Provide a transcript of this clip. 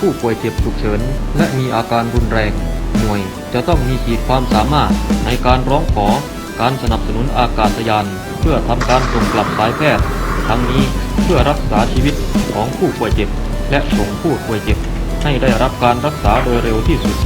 ผู้ป่วยเจ็บฉุกเฉิน และมีอาการรุนแรง หน่วยจะต้องมีขีดความสามารถในการร้องขอการสนับสนุนอากาศยาน เพื่อทำการส่งกลับสายแพทย์ ทั้งนี้เพื่อรักษาชีวิตของผู้ป่วยเจ็บ และส่งผู้ป่วยเจ็บ ให้ได้รับการรักษาโดยเร็วที่สุด